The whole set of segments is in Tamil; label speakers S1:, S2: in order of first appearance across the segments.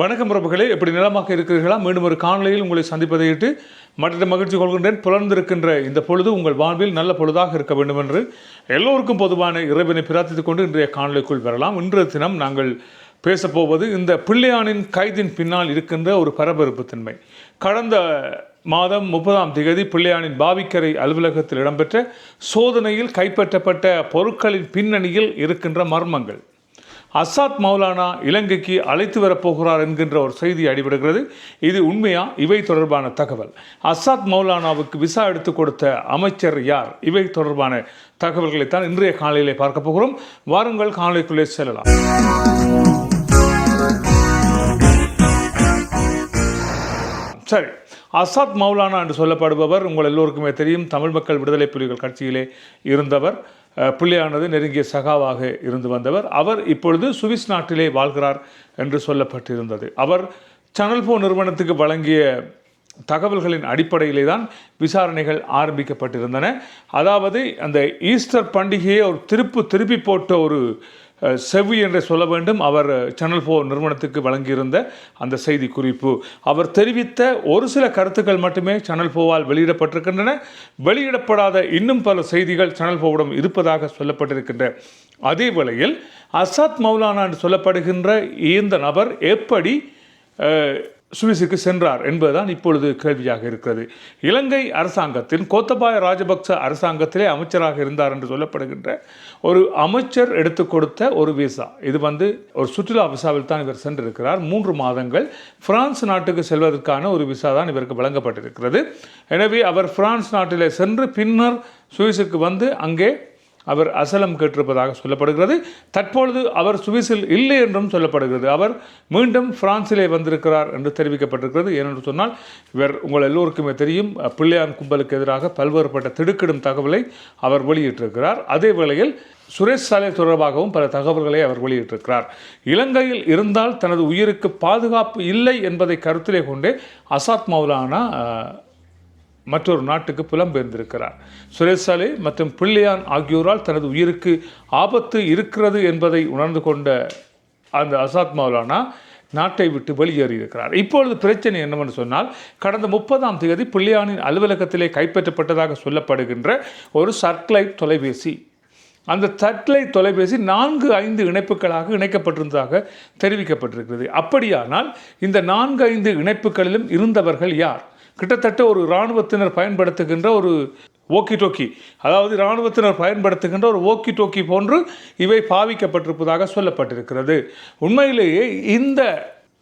S1: வணக்கம் பிரபுகளே எப்படி நிலமாக இருக்கிறீர்களா? மீண்டும் ஒரு காணொலியில் உங்களை சந்திப்பதையிட்டு மற்ற மகிழ்ச்சி கொள்கின்றேன். புலர்ந்திருக்கின்ற இந்த பொழுது உங்கள் வாழ்வில் நல்ல பொழுதாக இருக்க வேண்டும் என்று எல்லோருக்கும் பொதுவான இறைவனை பிரார்த்தித்துக் கொண்டு இன்றைய காணொலிக்குள் வரலாம். இன்றைய தினம் நாங்கள் பேசப்போவது இந்த பிள்ளையானின் கைதின் பின்னால் இருக்கின்ற ஒரு பரபரப்பு தன்மை கடந்த மாதம் முப்பதாம் திகதி பிள்ளையானின் பாவிக்கரை அலுவலகத்தில் இடம்பெற்ற சோதனையில் கைப்பற்றப்பட்ட பொருட்களின் பின்னணியில் இருக்கின்ற மர்மங்கள். அசாத் மௌலானா இலங்கைக்கு அழைத்து வரப்போகிறார் என்கின்ற ஒரு செய்தி அடிபடுகிறது. இது உண்மையா? இவை தொடர்பான தகவல். அசாத் மௌலானாவுக்கு விசா எடுத்து கொடுத்த அமைச்சர் யார்? இவை தொடர்பான தகவல்களைத்தான் இன்றைய காலையிலே பார்க்க போகிறோம். வாருங்கள் காலைக்குள்ளே செல்லலாம். சரி அசாத் மௌலானா என்று சொல்லப்படுபவர் உங்கள் எல்லோருக்குமே தெரியும். தமிழ் மக்கள் விடுதலை புலிகள் கட்சியிலே இருந்தவர். பிள்ளையானது நெருங்கிய சகாவாக இருந்து வந்தவர். அவர் இப்பொழுது சுவிஸ் நாட்டிலே வாழ்கிறார் என்று சொல்லப்பட்டிருந்தது. அவர் சனல் போ நிறுவனத்துக்கு வழங்கிய தகவல்களின் அடிப்படையிலே தான் விசாரணைகள் ஆரம்பிக்கப்பட்டிருந்தன. அதாவது அந்த ஈஸ்டர் பண்டிகையை ஒரு திருப்பு திருப்பி போட்ட ஒரு செவ்வி என்று சொல்ல வேண்டும். அவர் சேனல் ஃபோர் நிறுவனத்துக்கு வழங்கியிருந்த அந்த செய்தி குறிப்பு அவர் தெரிவித்த ஒரு சில கருத்துக்கள் மட்டுமே சேனல் ஃபோவால் வெளியிடப்பட்டிருக்கின்றன. வெளியிடப்படாத இன்னும் பல செய்திகள் சேனல் ஃபோவிடம் இருப்பதாக சொல்லப்பட்டிருக்கின்ற அதே வேளையில் அசாத் மௌலானா என்று சொல்லப்படுகின்ற இந்த நபர் எப்படி சுவிஸுக்கு சென்றார் என்பதுதான் இப்பொழுது கேள்வியாக இருக்கிறது. இலங்கை அரசாங்கத்தின் கோத்தபாய ராஜபக்ச அரசாங்கத்திலே அமைச்சராக இருந்தார் என்று சொல்லப்படுகின்ற ஒரு அமைச்சர் எடுத்து கொடுத்த ஒரு விசா. இது வந்து ஒரு சுற்றுலா விசாவில் தான் இவர் சென்றிருக்கிறார். மூன்று மாதங்கள் பிரான்ஸ் நாட்டுக்கு செல்வதற்கான ஒரு விசா தான் இவருக்கு வழங்கப்பட்டிருக்கிறது. எனவே அவர் பிரான்ஸ் நாட்டிலே சென்று பின்னர் சுவிஸுக்கு வந்து அங்கே அவர் அசலம் கேட்டிருப்பதாக சொல்லப்படுகிறது. தற்பொழுது அவர் சுவிஸில் இல்லை என்றும் சொல்லப்படுகிறது. அவர் மீண்டும் பிரான்சிலே வந்திருக்கிறார் என்று தெரிவிக்கப்பட்டிருக்கிறது. ஏனென்று சொன்னால் இவர் உங்கள் எல்லோருக்குமே தெரியும் பிள்ளையான் கும்பலுக்கு எதிராக பல்வேறுபட்ட திடுக்கிடும் தகவலை அவர் வெளியிட்டிருக்கிறார். அதே வேளையில் சுரேஷ் சாலை தொடர்பாகவும் பல தகவல்களை அவர் வெளியிட்டிருக்கிறார். இலங்கையில் இருந்தால் தனது உயிருக்கு பாதுகாப்பு இல்லை என்பதை கருத்திலே கொண்டே அசாத் மௌலானா மற்றொரு நாட்டுக்கு புலம்பெயர்ந்திருக்கிறார். சுரேசாலே மற்றும் பிள்ளையான் ஆகியோரால் தனது உயிருக்கு ஆபத்து இருக்கிறது என்பதை உணர்ந்து கொண்ட அந்த அசாத் மௌலானா நாட்டை விட்டு வெளியேறியிருக்கிறார். இப்பொழுது பிரச்சனை என்னவென்று சொன்னால் கடந்த முப்பதாம் தேதி பிள்ளையானின் அலுவலகத்திலே கைப்பற்றப்பட்டதாக சொல்லப்படுகின்ற ஒரு சர்க்லைட் தொலைபேசி அந்த தட்லை தொலைபேசி நான்கு ஐந்து இணைப்புகளாக இணைக்கப்பட்டிருந்ததாக தெரிவிக்கப்பட்டிருக்கிறது. அப்படியானால் இந்த நான்கு ஐந்து இணைப்புகளிலும் இருந்தவர்கள் யார்? கிட்டத்தட்ட ஒரு இராணுவத்தினர் பயன்படுத்துகின்ற ஒரு ஓக்கி டோக்கி அதாவது இராணுவத்தினர் பயன்படுத்துகின்ற ஒரு ஓக்கி டோக்கி போன்று இவை பாவிக்கப்பட்டிருப்பதாக சொல்லப்பட்டிருக்கிறது. உண்மையிலேயே இந்த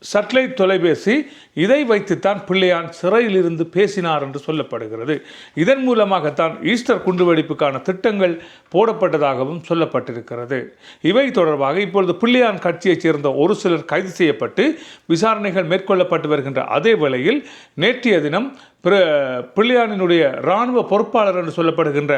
S1: சட்டலைட் தொலைபேசி இதை வைத்துத்தான் பிள்ளையான் சிறையிலிருந்து பேசினார் என்று சொல்லப்படுகிறது. இதன் மூலமாகத்தான் ஈஸ்டர் குண்டுவெடிப்புக்கான திட்டங்கள் போடப்பட்டதாகவும் சொல்லப்பட்டிருக்கிறது. இவை தொடர்பாக இப்பொழுது பிள்ளையான் கட்சியைச் சேர்ந்த ஒரு சிலர் கைது செய்யப்பட்டு விசாரணைகள் மேற்கொள்ளப்பட்டு வருகின்ற அதே வேளையில் நேற்றைய தினம் பிற பிள்ளையானினுடைய இராணுவ பொறுப்பாளர் என்று சொல்லப்படுகின்ற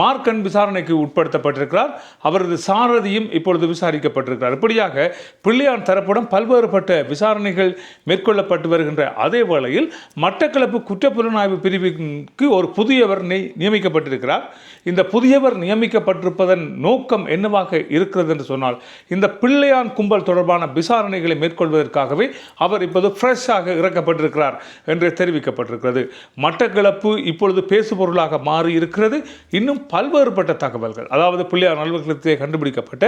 S1: மார்க்கன் விசாரணைக்கு உட்படுத்தப்பட்டிருக்கிறார். அவரது சாரதியும் இப்பொழுது விசாரிக்கப்பட்டிருக்கிறார். இப்படியாக பிள்ளையான் தரப்புடன் பல்வேறுபட்ட விசாரணைகள் மேற்கொள்ளப்பட்டு வருகின்ற அதே வேளையில் மட்டக்களப்பு குற்றப்புலனாய்வு பிரிவுக்கு ஒரு புதியவர் நியமிக்கப்பட்டிருக்கிறார். இந்த புதியவர் நியமிக்கப்பட்டிருப்பதன் நோக்கம் என்னவாக இருக்கிறது என்று சொன்னால் இந்த பிள்ளையான் கும்பல் தொடர்பான விசாரணைகளை மேற்கொள்வதற்காகவே அவர் இப்போது ஃப்ரெஷ்ஷாக இறக்கப்பட்டிருக்கிறார் என்று தெரிவிக்கப்பட்டிருக்கிறது. மட்டக்களப்பு இப்பொழுது பேசுபொருளாக மாறி இருக்கிறது இன்னும் பல்வேறுபட்ட தகவல்கள் அதாவது பிள்ளையார் நல்வர்களத்திலே கண்டுபிடிக்கப்பட்ட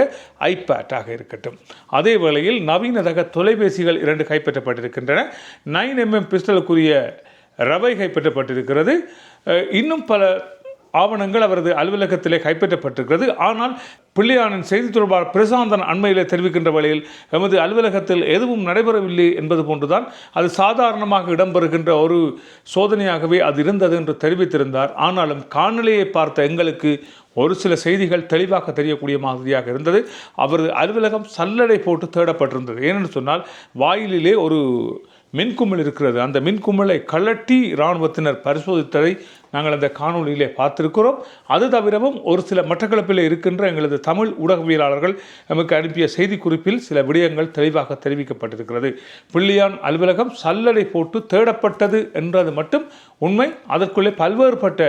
S1: ஐபேட்டாக இருக்கட்டும். அதே வேளையில் நவீன ரக தொலைபேசிகள் இரண்டு கைப்பற்றப்பட்டிருக்கின்றன. நைன் எம்எம் பிஸ்டலுக்குரிய ரவை கைப்பற்றப்பட்டிருக்கிறது. இன்னும் பல ஆவணங்கள் அவரது அலுவலகத்திலே கைப்பற்றப்பட்டிருக்கிறது. ஆனால் பிள்ளையானின் செய்தி தொடர்பாளர் பிரசாந்தன் அண்மையில் தெரிவிக்கின்ற வழியில் எமது அலுவலகத்தில் எதுவும் நடைபெறவில்லை என்பது போன்றுதான் அது சாதாரணமாக இடம்பெறுகின்ற ஒரு சோதனையாகவே அது இருந்தது என்று தெரிவித்திருந்தார். ஆனாலும் காணொலியை பார்த்த எங்களுக்கு ஒரு சில செய்திகள் தெளிவாக தெரியக்கூடிய மாதிரியாக இருந்தது. அவரது அலுவலகம் சல்லடை போட்டு தேடப்பட்டிருந்தது. ஏனென்று சொன்னால் வாயிலிலே ஒரு மின்குமிழ் இருக்கிறது. அந்த மின்குமிழை கழட்டி இராணுவத்தினர் பரிசோதித்ததை நாங்கள் அந்த காணொளியிலே பார்த்திருக்கிறோம். அது தவிரவும் ஒரு சில மட்டக்களப்பில் இருக்கின்ற எங்களது தமிழ் ஊடகவியலாளர்கள் நமக்கு அனுப்பிய செய்திக்குறிப்பில் சில விடயங்கள் தெளிவாக தெரிவிக்கப்பட்டிருக்கிறது. பிள்ளையான் அலுவலகம் சல்லடை போட்டு தேடப்பட்டது என்றது மட்டும் உண்மை. அதற்குள்ளே பல்வேறுபட்ட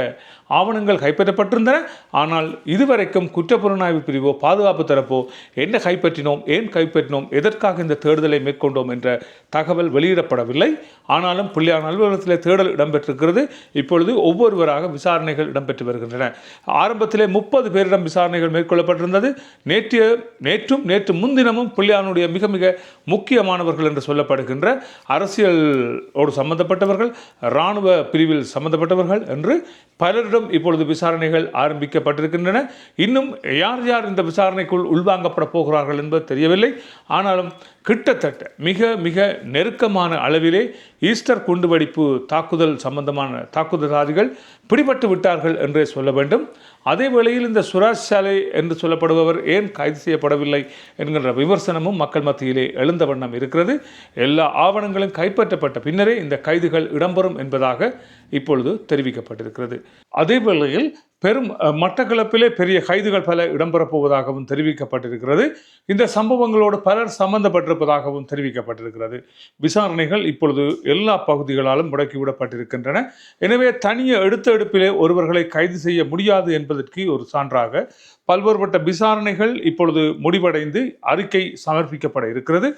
S1: ஆவணங்கள் கைப்பற்றப்பட்டிருந்தன. ஆனால் இதுவரைக்கும் குற்றப்புலனாய்வு பிரிவோ பாதுகாப்பு தரப்போ என்ன கைப்பற்றினோம் ஏன் கைப்பற்றினோம் எதற்காக இந்த தேடுதலை மேற்கொண்டோம் என்ற தகவல் வெளியிடப்படவில்லை. ஆனாலும் பிள்ளையான் அலுவலகத்தில் தேடல் இடம்பெற்றிருக்கிறது. இப்பொழுது ஒவ்வொருவராக விசாரணைகள் இடம்பெற்று வருகின்றன. ஆரம்பத்திலே முப்பது பேரிடம் விசாரணைகள் மேற்கொள்ளப்பட்டிருந்தது. நேற்றைய நேற்றும் நேற்று முன்தினமும் புள்ளியானுடைய மிக மிக முக்கியமானவர்கள் என்று சொல்லப்படுகின்ற அரசியலோடு சம்பந்தப்பட்டவர்கள் இராணுவ பிரிவில் சம்பந்தப்பட்டவர்கள் என்று பலரிடம் இப்பொழுது விசாரணைகள் ஆரம்பிக்கப்பட்டிருக்கின்றன. இன்னும் யார் யார் இந்த விசாரணைக்குள் உள்வாங்கப்பட போகிறார்கள் என்பது தெரியவில்லை. ஆனாலும் கிட்டத்தட்ட மிக மிக நெருக்கமான அளவிலே ஈஸ்டர் குண்டுவெடிப்பு தாக்குதல் சம்பந்தமான தாக்குதலாரிகள் பிடிபட்டு விட்டார்கள் என்றே சொல்ல வேண்டும். அதே வேளையில் இந்த சுராஜ் சாலை என்று சொல்லப்படுபவர் ஏன் கைது செய்யப்படவில்லை என்கின்ற விமர்சனமும் மக்கள் மத்தியிலே எழுந்த வண்ணம் இருக்கிறது. எல்லா ஆவணங்களும் கைப்பற்றப்பட்ட பின்னரே இந்த கைதுகள் இடம்பெறும் என்பதாக இப்பொழுது தெரிவிக்கப்பட்டிருக்கிறது. அதே வேளையில் பெரும் மட்டக்களப்பிலே பெரிய கைதுகள் பல இடம்பெறப் போவதாகவும் தெரிவிக்கப்பட்டிருக்கிறது. இந்த சம்பவங்களோடு பலர் சம்பந்தப்பட்டிருப்பதாகவும் தெரிவிக்கப்பட்டிருக்கிறது. விசாரணைகள் இப்பொழுது எல்லா பகுதிகளாலும் முடக்கிவிடப்பட்டிருக்கின்றன. எனவே தனிய எடுத்த எடுப்பிலே ஒருவர்களை கைது செய்ய முடியாது என்பதற்கு ஒரு சான்றாக பல்வேறுபட்ட விசாரணைகள் இப்பொழுது முடிவடைந்து அறிக்கை சமர்ப்பிக்கப்பட இருக்கிறது.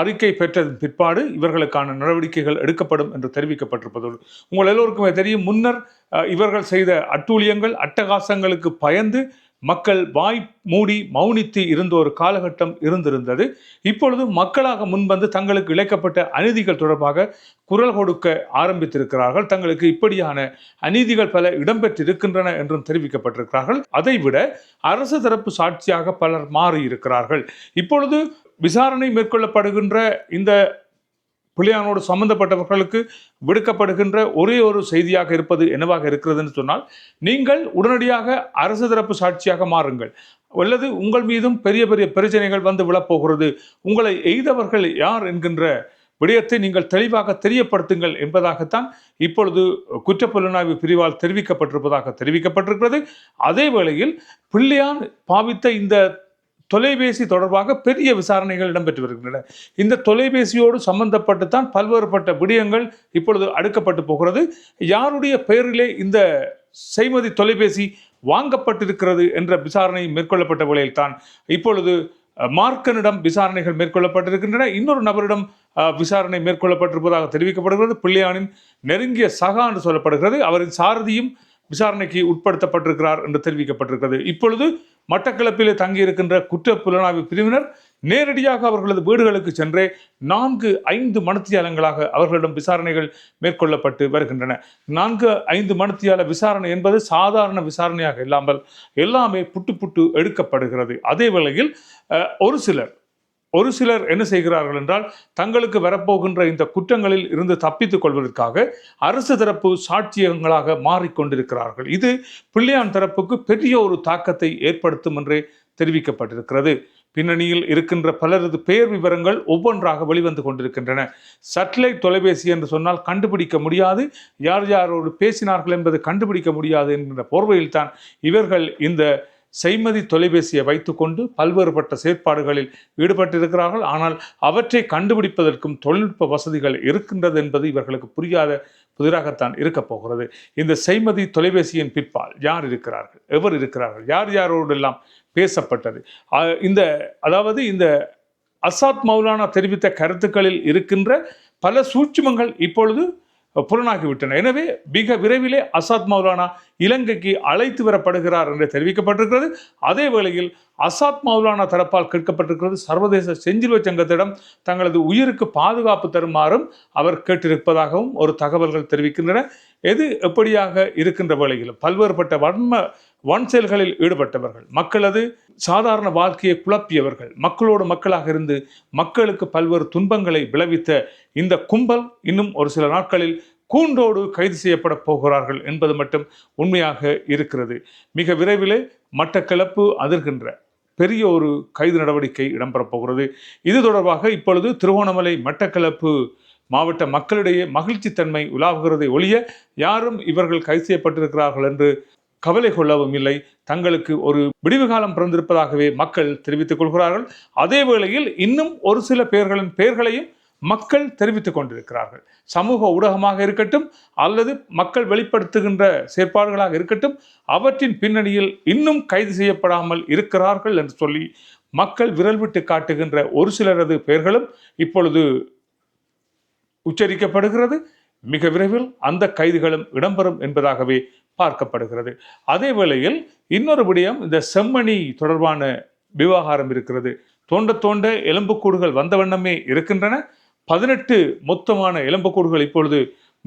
S1: அறிக்கை பெற்றதன் பிற்பாடு இவர்களுக்கான நடவடிக்கைகள் எடுக்கப்படும் என்று தெரிவிக்கப்பட்டிருப்பதோடு. உங்கள் எல்லோருக்குமே தெரியும் முன்னர் இவர்கள் செய்த அட்டூழியங்கள் அட்டகாசங்களுக்கு பயந்து மக்கள் வாய் மூடி மௌனித்து இருந்த ஒரு காலகட்டம் இருந்திருந்தது. இப்பொழுது மக்களாக முன்வந்து தங்களுக்கு இழைக்கப்பட்ட அநீதிகள் தொடர்பாக குரல் கொடுக்க ஆரம்பித்திருக்கிறார்கள். தங்களுக்கு இப்படியான அநீதிகள் பல இடம்பெற்றிருக்கின்றன என்றும் தெரிவிக்கப்பட்டிருக்கிறார்கள். அதைவிட அரசு தரப்பு சாட்சியாக பலர் மாறியிருக்கிறார்கள். இப்பொழுது விசாரணை மேற்கொள்ளப்படுகின்ற இந்த பிள்ளையானோடு சம்பந்தப்பட்டவர்களுக்கு விடுக்கப்படுகின்ற ஒரே ஒரு செய்தியாக இருப்பது என்னவாக இருக்கிறதுன்னு சொன்னால் நீங்கள் உடனடியாக அரசு தரப்பு சாட்சியாக மாறுங்கள். அல்லது உங்கள் மீதும் பெரிய பெரிய பிரச்சனைகள் வந்து விழப்போகிறது. உங்களை எய்தவர்கள் யார் என்கின்ற விடயத்தை நீங்கள் தெளிவாக தெரியப்படுத்துங்கள் என்பதாகத்தான் இப்பொழுது குற்றப்புலனாய்வு பிரிவால் தெரிவிக்கப்பட்டிருப்பதாக தெரிவிக்கப்பட்டிருக்கிறது. அதே வேளையில் பிள்ளையான் பாவித்த இந்த தொலைபேசி தொடர்பாக பெரிய விசாரணைகள் இடம்பெற்று வருகின்றன. இந்த தொலைபேசியோடு சம்பந்தப்பட்டு தான் பல்வேறுபட்ட விடயங்கள் இப்பொழுது அடுக்கப்பட்டு போகிறது. யாருடைய பெயரிலே இந்த செய்மதி தொலைபேசி வாங்கப்பட்டிருக்கிறது என்ற விசாரணை மேற்கொள்ளப்பட்ட வேளையில் தான் இப்பொழுது மார்க்கனிடம் விசாரணைகள் மேற்கொள்ளப்பட்டிருக்கின்றன. இன்னொரு நபரிடம் விசாரணை மேற்கொள்ளப்பட்டிருப்பதாக தெரிவிக்கப்படுகிறது. பிள்ளையானின் நெருங்கிய சகா என்று சொல்லப்படுகிறது. அவரின் சாரதியும் விசாரணைக்கு உட்படுத்தப்பட்டிருக்கிறார் என்று தெரிவிக்கப்பட்டிருக்கிறது. இப்பொழுது மட்டக்களப்பிலே தங்கியிருக்கின்ற குற்ற புலனாய்வு பிரிவினர் நேரடியாக அவர்களது வீடுகளுக்கு சென்றே நான்கு ஐந்து மணித்தியாலங்களாக அவர்களிடம் விசாரணைகள் மேற்கொள்ளப்பட்டு வருகின்றன. நான்கு ஐந்து மணித்தியால விசாரணை என்பது சாதாரண விசாரணையாக இல்லாமல் எல்லாமே புட்டு புட்டு எடுக்கப்படுகிறது. அதே வேளையில் ஒரு சிலர் ஒரு சிலர் என்ன செய்கிறார்கள் என்றால் தங்களுக்கு வரப்போகின்ற இந்த குற்றங்களில் இருந்து தப்பித்துக் கொள்வதற்காக அரசு தரப்பு சாட்சியங்களாக மாறிக்கொண்டிருக்கிறார்கள். இது பிள்ளையான் தரப்புக்கு பெரிய ஒரு தாக்கத்தை ஏற்படுத்தும் என்றே தெரிவிக்கப்பட்டிருக்கிறது. பின்னணியில் இருக்கின்ற பலரது பெயர் விவரங்கள் ஒவ்வொன்றாக வெளிவந்து கொண்டிருக்கின்றன. சட்டலைட் தொலைபேசி என்று சொன்னால் கண்டுபிடிக்க முடியாது. யார் யாரோடு பேசினார்கள் என்பது கண்டுபிடிக்க முடியாது என்கின்ற போர்வையில்தான் இவர்கள் இந்த செய்மதி தொலைபேசியை வைத்துக்கொண்டு பல்வேறுபட்ட செயற்பாடுகளில் ஈடுபட்டிருக்கிறார்கள். ஆனால் அவற்றை கண்டுபிடிப்பதற்கும் தொழில்நுட்ப வசதிகள் இருக்கின்றது என்பது இவர்களுக்கு புரியாத புதிராகத்தான் இருக்கப் போகிறது. இந்த செய்மதி தொலைபேசியின் பிற்பால் யார் இருக்கிறார்கள்? எவர் இருக்கிறார்கள்? யார் யாரோடெல்லாம் பேசப்பட்டது? இந்த அதாவது இந்த அசாத் மௌலானா தெரிவித்த கருத்துக்களில் இருக்கின்ற பல சூட்சுமங்கள் இப்பொழுது புலனாகிவிட்டன. எனவே மிக விரைவிலே அசாத் மௌலானா இலங்கைக்கு அழைத்து வரப்படுகிறார் என்று தெரிவிக்கப்பட்டிருக்கிறது. அதே வேளையில் அசாத் மௌலானா தரப்பால் கேட்கப்பட்டிருக்கிறது. சர்வதேச செஞ்சிலுவை சங்கத்திடம் தங்களது உயிருக்கு பாதுகாப்பு தருமாறும் அவர் கேட்டிருப்பதாகவும் ஒரு தகவல்கள் தெரிவிக்கின்றன. எது எப்படியாக இருக்கின்ற வேளையில் பல்வேறுபட்ட வன்ம வன் செயல்களில் ஈடுபட்டவர்கள். மக்களது சாதாரண வாழ்க்கையை குழப்பியவர்கள். மக்களோடு மக்களாக இருந்து மக்களுக்கு பல்வேறு துன்பங்களை விளைவித்த இந்த கும்பல் இன்னும் ஒரு சில நாட்களில் கூண்டோடு கைது செய்யப்பட போகிறார்கள் என்பது மட்டும் உண்மையாக இருக்கிறது. மிக விரைவிலே மட்டக்களப்பு அதிர்கின்ற பெரிய ஒரு கைது நடவடிக்கை இடம்பெறப் போகிறது. இது தொடர்பாக இப்பொழுது திருவோணமலை மட்டக்களப்பு மாவட்ட மக்களிடையே மகிழ்ச்சி தன்மை உலாவுகிறதை ஒழிய யாரும் இவர்கள் கைது செய்யப்பட்டிருக்கிறார்கள் என்று கவலை கொள்ளவும் இல்லை. தங்களுக்கு ஒரு விடிவு காலம் பிறந்திருப்பதாகவே மக்கள் தெரிவித்துக் கொள்கிறார்கள். அதே வேளையில் இன்னும் ஒரு சில பேர்களின் பெயர்களையும் மக்கள் தெரிவித்துக் கொண்டிருக்கிறார்கள். சமூக ஊடகமாக இருக்கட்டும் அல்லது மக்கள் வெளிப்படுத்துகின்ற செயற்பாடுகளாக இருக்கட்டும் அவற்றின் பின்னணியில் இன்னும் கைது செய்யப்படாமல் இருக்கிறார்கள் என்று சொல்லி மக்கள் விரல் விட்டு காட்டுகின்ற ஒரு சிலரது பெயர்களும் இப்பொழுது உச்சரிக்கப்படுகிறது. மிக விரைவில் அந்த கைதுகளும் இடம்பெறும் என்பதாகவே பார்க்கப்படுகிறது. அதே வேளையில் இன்னொரு விடயம் இந்த செம்மணி தொடர்பான விவகாரம் இருக்கிறது. தோண்ட தோண்ட எலும்புக்கூடுகள் வந்த வண்ணமே இருக்கின்றன. பதினெட்டு மொத்தமான எலும்புக்கூடுகள் இப்பொழுது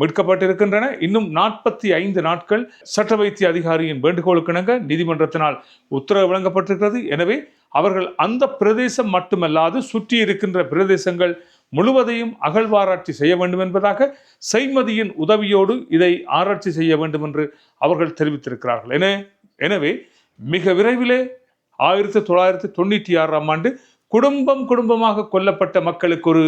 S1: மீட்கப்பட்டிருக்கின்றன. இன்னும் நாற்பத்தி ஐந்து நாட்கள் சட்ட வைத்திய அதிகாரியின் வேண்டுகோளுக்கிணங்க நீதிமன்றத்தினால் உத்தரவு வழங்கப்பட்டிருக்கிறது. எனவே அவர்கள் அந்த பிரதேசம் மட்டுமல்லாது சுற்றி இருக்கின்ற பிரதேசங்கள் முழுவதையும் அகழ்வாராய்ச்சி செய்ய வேண்டும் என்பதாக செய்மதியின் உதவியோடு இதை ஆராய்ச்சி செய்ய வேண்டும் என்று அவர்கள் தெரிவித்திருக்கிறார்கள். என எனவே மிக விரைவிலே ஆயிரத்தி தொள்ளாயிரத்தி தொண்ணூற்றி ஆறாம் ஆண்டு குடும்பம் குடும்பமாக கொல்லப்பட்ட மக்களுக்கு ஒரு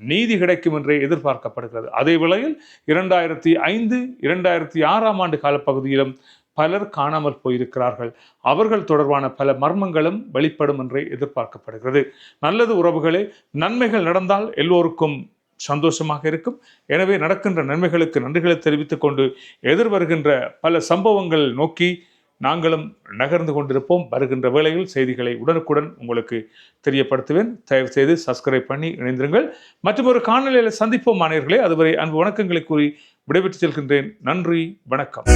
S1: நீதி கிடைக்கும் என்றே எதிர்பார்க்கப்படுகிறது. அதே வேளையில் இரண்டாயிரத்தி ஐந்து இரண்டாயிரத்தி ஆறாம் ஆண்டு காலப்பகுதியிலும் பலர் காணாமல் போயிருக்கிறார்கள். அவர்கள் தொடர்பான பல மர்மங்களும் வெளிப்படும் என்றே எதிர்பார்க்கப்படுகிறது. நல்லது உறவுகளே நன்மைகள் நடந்தால் எல்லோருக்கும் சந்தோஷமாக இருக்கும். எனவே நடக்கின்ற நன்மைகளுக்கு நன்றிகளை தெரிவித்துக் கொண்டு எதிர்வருகின்ற பல சம்பவங்கள் நோக்கி நாங்களும் நகர்ந்து கொண்டிருப்போம். வருகின்ற வேளையில் செய்திகளை உடனுக்குடன் உங்களுக்கு தெரியப்படுத்துவேன். தயவு செய்து சப்ஸ்கிரைப் பண்ணி இணைந்திருங்கள். மற்றும் ஒரு காணொலியில் சந்திப்போம் மாணவர்களே. அதுவரை அன்பு வணக்கங்களை கூறி விடைபெற்று செல்கின்றேன். நன்றி வணக்கம்.